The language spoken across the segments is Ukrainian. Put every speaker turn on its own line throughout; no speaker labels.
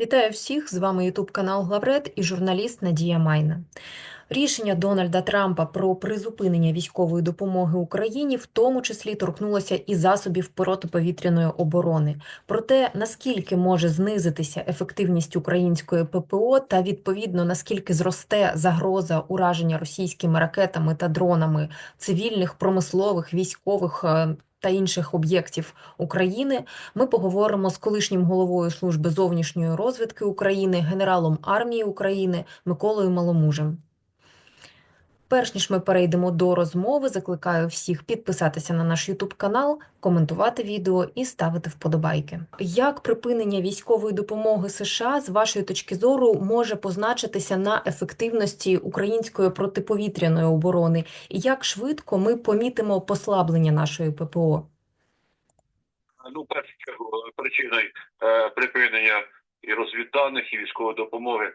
Вітаю всіх! З вами Ютуб канал Главред і журналіст Надія Майна. Рішення Дональда Трампа про призупинення військової допомоги Україні в тому числі торкнулося і засобів протиповітряної оборони. Про те, наскільки може знизитися ефективність української ППО, та відповідно наскільки зросте загроза ураження російськими ракетами та дронами цивільних, промислових, військових. Та інших об'єктів України ми поговоримо з колишнім головою служби зовнішньої розвідки України, генералом армії України Миколою Маломужем. Перш ніж ми перейдемо до розмови, закликаю всіх підписатися на наш YouTube канал, коментувати відео і ставити вподобайки. Як припинення військової допомоги США з вашої точки зору може позначитися на ефективності української протиповітряної оборони, і як швидко ми помітимо послаблення нашої ППО?
Ну, першу чергу, причиною е, припинення і розвідданих, і військової допомоги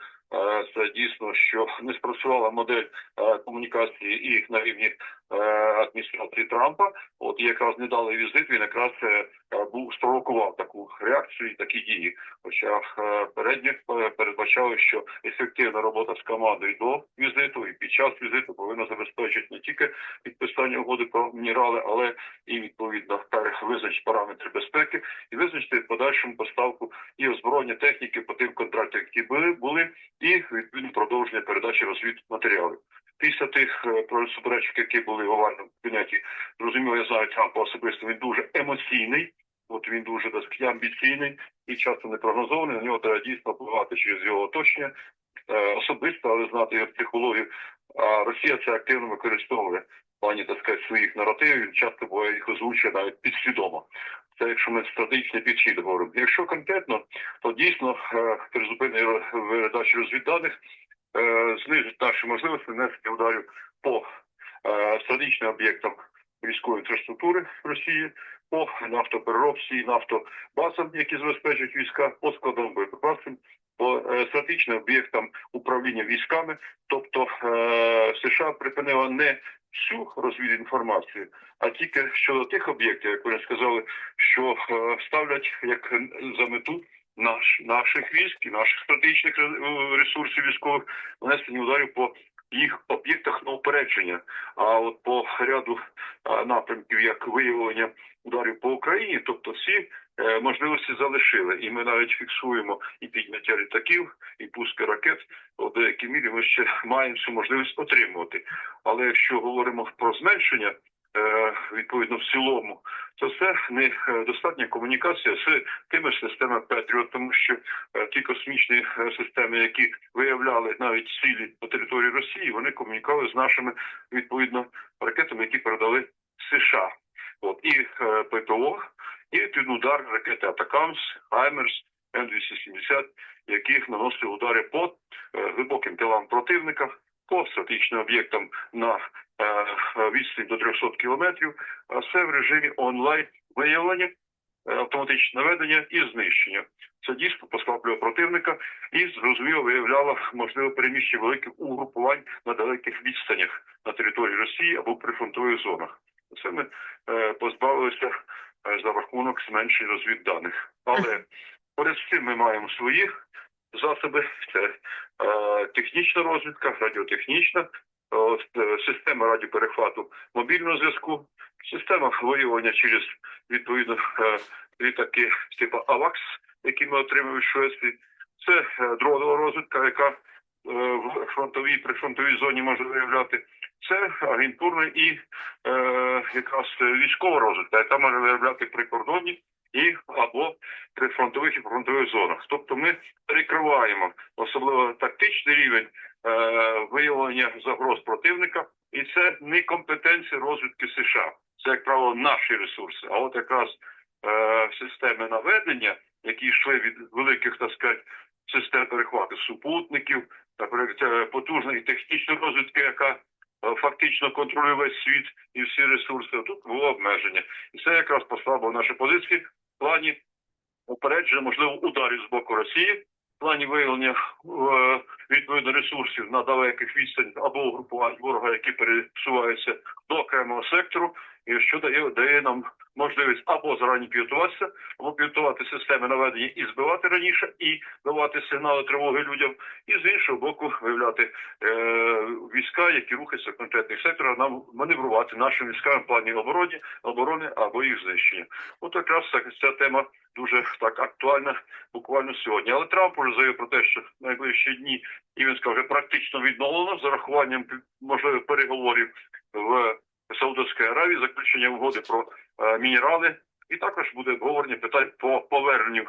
це дійсно, що не спрацювала модель е, комунікації і на рівні е, адміністрації Трампа. От якраз недалий візит він якраз е, е, був спровокував таку реакцію і такі дії. Хоча е, передні е, передбачали, що ефективна робота з командою до візиту і під час візиту повинна забезпечити не тільки підписання угоди про мінерали, але і відповідно визначити параметри безпеки і визначити подальшому поставку і озброєння техніки по тим контрактам, які були, були і відповідно продовження передачі розвідматеріалів. Після тих е, суперечок, які були в овальному кабінеті, зрозуміло, я знаю Трампа особисто. Він дуже емоційний. От він дуже так амбіційний і часто непрогнозований. На нього треба дійсно впливати через його оточення е, особисто, але знати його психологію. А Росія це активно використовує плані так сказати, своїх наративів. Він часто буває їх озвучує навіть підсвідомо. Це якщо ми стратегічний підхід говоримо. Якщо конкретно, то дійсно е, призупинення передачі розвідданих знизить наші можливості нанесення ударів по е, стратегічним об'єктам військової інфраструктури Росії, по нафтопереробці і нафтобазам, які забезпечують війська, по складовим боєприпасам, по е, стратегічним об'єктам управління військами. Тобто е, США припинила не всю розвідінформацію, а тільки щодо тих об'єктів, як вони сказали, що е, ставлять як за мету наш наших військ і наших стратегічних е, ресурсів військових нанесення ударів по їх об'єктах на упередження. А от по ряду е, напрямків, як виявлення ударів по Україні, тобто всі е, можливості залишили, і ми навіть фіксуємо і підняття літаків, і пуски ракет. У деякій мірі ми ще маємо цю можливість отримувати. Але якщо говоримо про зменшення. Е, Відповідно, в цілому, це не е, достатня комунікація з тими ж системами Петріот, тому що е, ті космічні е, системи, які виявляли навіть цілі по території Росії, вони комунікували з нашими відповідно ракетами, які передали США. От і ППО, і під удар ракети Атакамс, Хаймерс, М270, які наносили удари по глибоким тилам противника, по стратегічним об'єктам на е, відстані до 300 кілометрів, а все в режимі онлайн виявлення, е, автоматичне наведення і знищення. Це дійсно послаблює противника і зрозуміло виявляло можливе переміщення великих угрупувань на далеких відстанях на території Росії або прифронтових зонах. Це ми е, позбавилися за рахунок зменшення розвідданих. Але поряд з цим ми маємо свої засоби. Це технічна розвідка, радіотехнічна, от, система радіоперехвату мобільного зв'язку, система виявлення через відповідно е, літаки типу АВАКС, які ми отримуємо в Швеції. Це е, дронова розвідка, яка е, в фронтовій прифронтовій зоні може виявляти. Це агентурна і е, якраз військова розвідка, яка може виявляти прикордонні і або при фронтових і фронтових зонах. Тобто ми перекриваємо особливо тактичний рівень е, виявлення загроз противника, і це не компетенція розвідки США. Це як правило наші ресурси. А от якраз е, системи наведення, які йшли від великих так сказати, систем перехвату супутників, наприклад, потужної технічної розвідки, яка е, фактично контролює весь світ і всі ресурси. Тут було обмеження, і це якраз послабило наші позиції плані попередження, можливо, ударів з боку Росії, в плані виявлення е, відповідно ресурсів на далеких відстань або угрупувань ворога, які пересуваються до окремого сектору, і що дає, дає нам можливість або зарані підготуватися, або підготувати системи наведення і збивати раніше, і давати сигнали тривоги людям, і з іншого боку виявляти е, війська, які рухаються в конкретних секторах, нам маневрувати нашим військам в плані оборони, оборони або їх знищення. От якраз ця, тема дуже так актуальна буквально сьогодні. Але Трамп уже заявив про те, що в найближчі дні і він сказав, практично відновлено з урахуванням можливих переговорів в Саудовській Аравії, заключення угоди про е, мінерали. І також буде обговорення питань по поверненню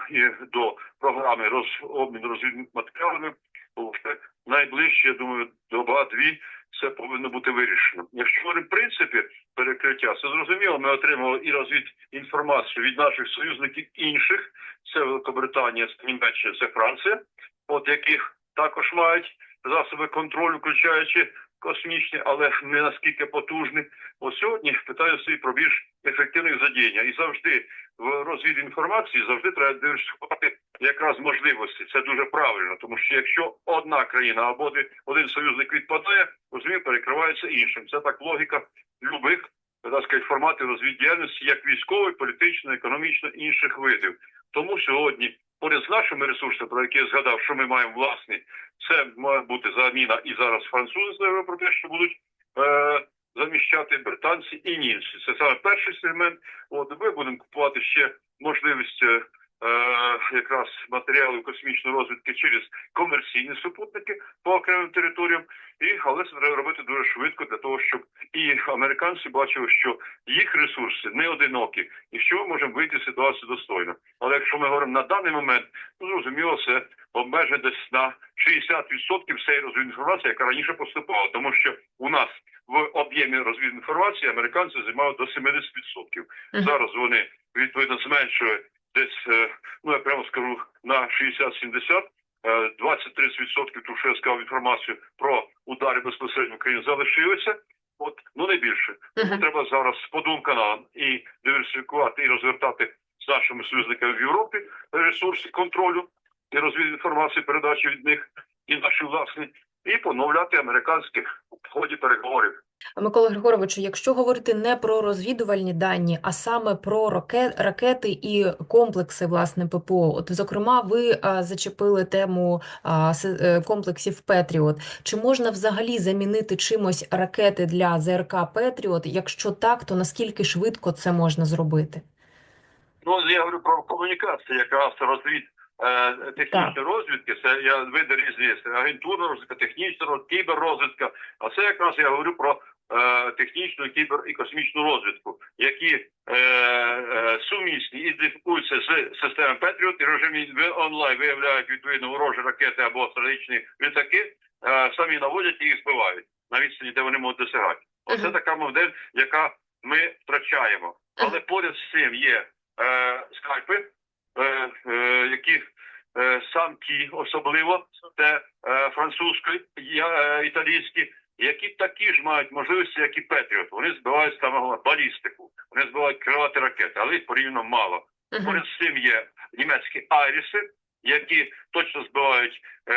до програми роз, обміну розвідними матеріалами. Вже найближче, я думаю, доба-дві це повинно бути вирішено. Якщо говоримо в принципі перекриття, це зрозуміло. Ми отримали і розвідінформацію від наших союзників інших. Це Великобританія, це Німеччина, це Франція, от яких також мають засоби контролю, включаючи космічні, але не наскільки потужні. Ось сьогодні питаю собі про більш ефективних задіяння. І завжди в розвід інформації завжди треба диверсифікувати якраз можливості. Це дуже правильно, тому що якщо одна країна або один- союзник відпадає, розумію, перекривається іншим. Це так логіка любих сказати, форматів розвіддіяльності, як військової, політичної, економічно інших видів. Тому сьогодні, поряд з нашими ресурсами, про які я згадав, що ми маємо власні, це має бути заміна і зараз французи заявили про те, що будуть е, заміщати британці і німці. Це саме перший сегмент. От ми будемо купувати ще можливість. Е, Якраз матеріалів космічної розвідки через комерційні супутники по окремим територіям, і але це треба робити дуже швидко для того, щоб і американці бачили, що їх ресурси не одинокі, і що ми можемо вийти з ситуації достойно. Але якщо ми говоримо на даний момент, ну зрозуміло, це обмеження десь на 60% всієї розвідінформації, яка раніше поступала, тому що у нас в об'ємі розвідінформації американці займають до 70%.
Мгм.
Зараз вони відповідно зменшують десь, е, ну я прямо скажу, на 60-70%. Е, 20-30% ту, що я сказав інформацію про удари безпосередньо в Україні залишилися. От ну не більше. Тому треба зараз по двом і диверсифікувати і розвертати з нашими союзниками в Європі ресурси контролю і розвід інформації, передачі від них і наші власні, і поновляти американських в ході переговорів.
Микола Григоровичу, якщо говорити не про розвідувальні дані, а саме про раке- ракети і комплекси власне ППО, от зокрема, ви зачепили тему е, комплексів Петріот. Чи можна взагалі замінити чимось ракети для ЗРК Петріот? Якщо так, то наскільки швидко це можна зробити?
Ну я говорю про комунікацію, якраз розвід е, технічної розвідки. Це я види різні агентурна розвідка, технічна розвідка, кіберрозвідка. А це якраз я говорю про технічну кібер і космічну розвідку, які е, е, сумісні і ідентифікуються з системами Петріот і режимі онлайн виявляють відповідно ворожі ракети або стратегічні літаки, е, самі наводять і їх збивають на відстані, де вони можуть досягати. Оце така модель, яка ми втрачаємо. Але поряд з цим є е, скайпи, е, е, які е, сам ті особливо, це е, французькі, е, італійські, які такі ж мають можливості, як і Петріот. Вони збивають саме балістику, вони збивають крилаті ракети, але їх порівняно мало. Поряд з цим є німецькі айріси, які точно збивають е,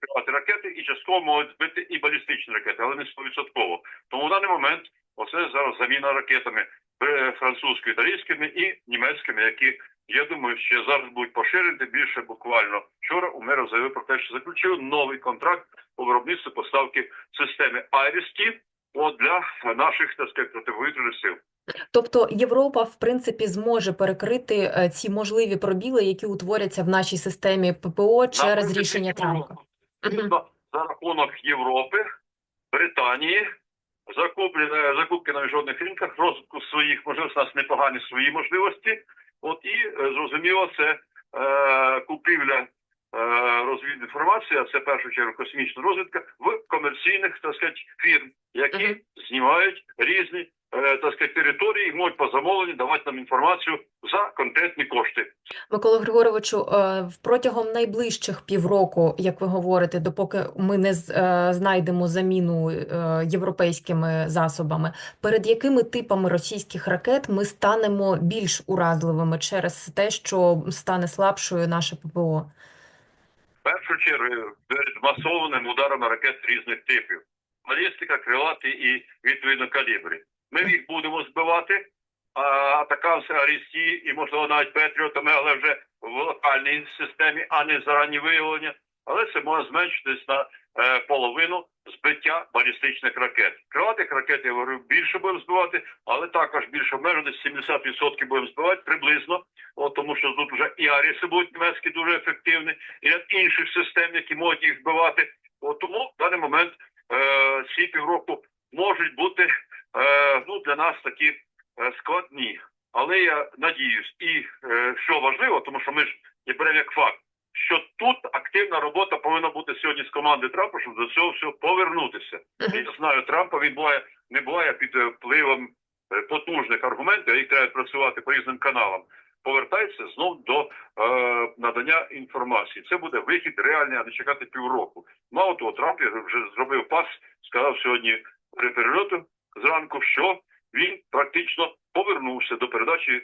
крилаті ракети і частково можуть збити і балістичні ракети, але не 100%. Тому в даний момент оце зараз заміна ракетами е, французькими, італійськими і німецькими, які я думаю, ще зараз будуть поширені більше буквально. Вчора у мера заявив про те, що заключив новий контракт по виробництву поставки системи Айрісті для наших так сказати, протиповітряних сил.
Тобто Європа, в принципі, зможе перекрити е, ці можливі пробіли, які утворяться в нашій системі ППО через рішення Трампа.
Звісно, за рахунок Європи, Британії, закуплі, закупки на міжнародних ринках, розвитку своїх можливостей, у нас непогані свої можливості. От і е, зрозуміло, це е, купівля е, розвідної інформації, а це в першу чергу космічна розвідка в комерційних так сказати, фірм, які
Мгм.
знімають різні так сказати, території можуть по замовленню давати нам інформацію за конкретні кошти.
Микола Григоровичу, е, протягом найближчих півроку, як ви говорите, допоки ми не е, знайдемо заміну е, європейськими засобами, перед якими типами російських ракет ми станемо більш уразливими через те, що стане слабшою наше ППО?
В першу чергу перед масованими ударами ракет різних типів. Балістика, крилаті і відповідно калібри. Ми їх будемо збивати. А атакамси, Арісті і можливо навіть Петріотами, але вже в локальній системі, а не зарані виявлення. Але це може зменшитись на е, половину збиття балістичних ракет. Крилатих ракет, я говорю, більше будемо збивати, але також більше обмежено, десь 70% будемо збивати приблизно. От тому що тут вже і Аріси будуть німецькі дуже ефективні, і ряд інших систем, які можуть їх збивати. От тому в даний момент е, ці півроку можуть бути ну для нас такі е, складні. Але я надіюсь, і е, що важливо, тому що ми ж не беремо як факт, що тут активна робота повинна бути сьогодні з команди Трампа, щоб до цього всього повернутися. Я знаю Трампа, він буває не буває під е, впливом е, потужних аргументів, їх треба працювати по різним каналам. Повертається знов до е, надання інформації. Це буде вихід реальний, а не чекати півроку. Мало того, Трамп вже зробив пас, сказав сьогодні при перельоту зранку, що він практично повернувся до передачі е,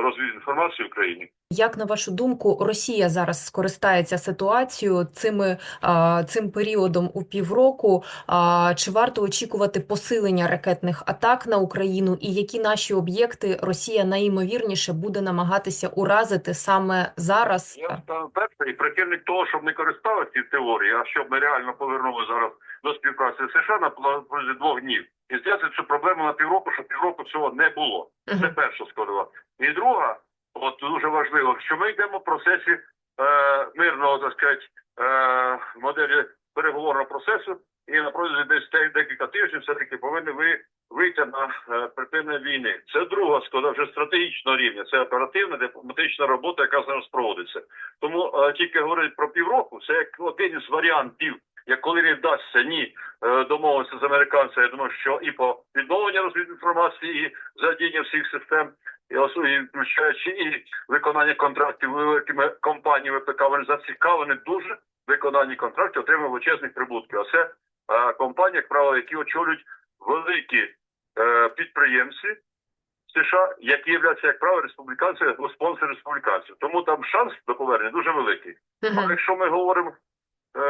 розвідінформації Україні.
Як на вашу думку, Росія зараз скористається ситуацією цими а, цим періодом у півроку? А, чи варто очікувати посилення ракетних атак на Україну? І які наші об'єкти Росія найімовірніше буде намагатися уразити саме зараз?
Я перший прихильник того, щоб не користувалися цією теорією, а щоб ми реально повернули зараз до співпраці з США на протязі двох днів. І зняти цю проблему на півроку, щоб півроку цього не було. Це перша складова. І друга, от дуже важливо, що ми йдемо в процесі е, мирного, так сказати, е, моделі переговорного процесу, і на протязі десь декілька тижнів все-таки повинні ви вийти на е, припинення війни. Це друга складова вже стратегічного рівня. Це оперативна дипломатична робота, яка зараз проводиться. Тому е, тільки говорити про півроку, це як один із варіантів. Як коли не вдасться ні е, домовитися з американцями, я думаю, що і по відновленню розвідінформації, і задіння всіх систем, і включаючи і виконання контрактів великими компаніями ПК, вони зацікавлені дуже виконанні контрактів, отримують величезних прибутків. А це е, компанії, як правило, які очолюють великі е, підприємці США, які являються, як правило, республіканцями або спонсори республіканців. Тому там шанс до повернення дуже великий.
Мгм.
Але якщо ми говоримо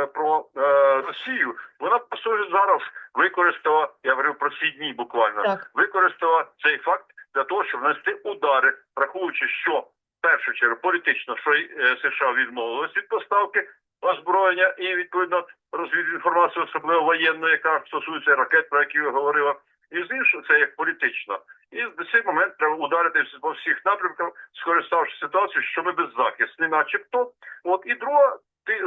про е, Росію, вона по суті зараз використала, я говорив про ці дні буквально,
Так.
використала цей факт для того, щоб нанести удари, рахуючи, що в першу чергу політично, що е, США відмовились від поставки озброєння і відповідно розвідінформацію, особливо воєнної, яка стосується ракет, про які ви говорила. І з іншого це як політично. І в цей момент треба ударити по всіх напрямках, скориставши ситуацію, що ми беззахисні, начебто. От і друга,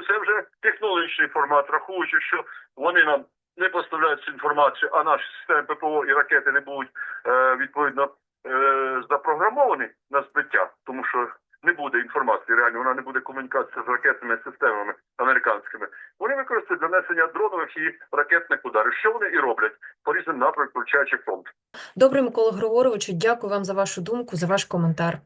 це вже технологічний формат, рахуючи, що вони нам не поставляють цю інформацію, а наші системи ППО і ракети не будуть е, відповідно е, запрограмовані на збиття, тому що не буде інформації реально, вона не буде комунікації з ракетними системами американськими. Вони використають для несення дронових і ракетних ударів. Що вони і роблять по різним напрямкам, включаючи фронт.
Добре, Микола Григоровичу, дякую вам за вашу думку, за ваш коментар.